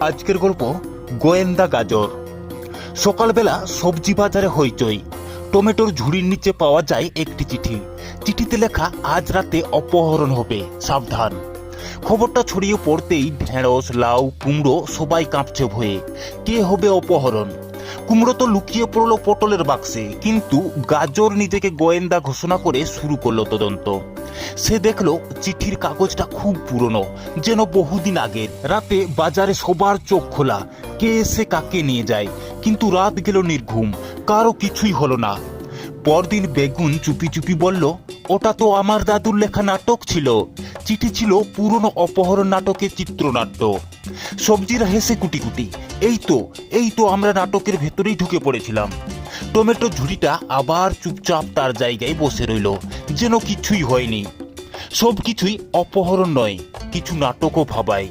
আজকের গল্প গোয়েন্দা গাজর। সকালবেলা সবজি বাজারে হইচই। টমেটোর ঝুড়ির নিচে পাওয়া যায় একটি চিঠি। চিঠিতে লেখা, আজ রাতে অপহরণ হবে, সাবধান। খবরটা ছড়িয়ে পড়তেই ঢেঁড়স, লাউ, কুমড়ো সবাই কাঁপছে ভয়ে। কে হবে অপহরণ? কুমড়ো তো লুকিয়ে পড়ল পটলের বাক্সে, কিন্তু গাজর নিজেকে গোয়েন্দা ঘোষণা করে শুরু করল তদন্ত। সে দেখল চিঠির কাগজটা খুব পুরনো, যেন বহুদিন আগের। রাতে বাজারে সবার চোখ খোলা, কে এসে কাকে নিয়ে যায়। কিন্তু রাত গেল নির্ঘুম, কারও কিছুই হলো না। পরদিন বেগুন চুপি চুপি বলল, ওটা তো আমার দাদুর লেখা নাটক ছিল। চিঠি ছিল পুরনো অপহরণ নাটকের চিত্রনাট্য। সবজিরা হেসে কুটি কুটি এই তো এই তো আমরা নাটকের ভেতরেই ঢুকে পড়েছিলাম। টমেটো ঝুড়িটা আবার চুপচাপ তার জায়গায় বসে রইল, যেন কিছুই হয়নি। সব কিছুই অপহরণ নয়, কিছু নাটকও ভাবায়।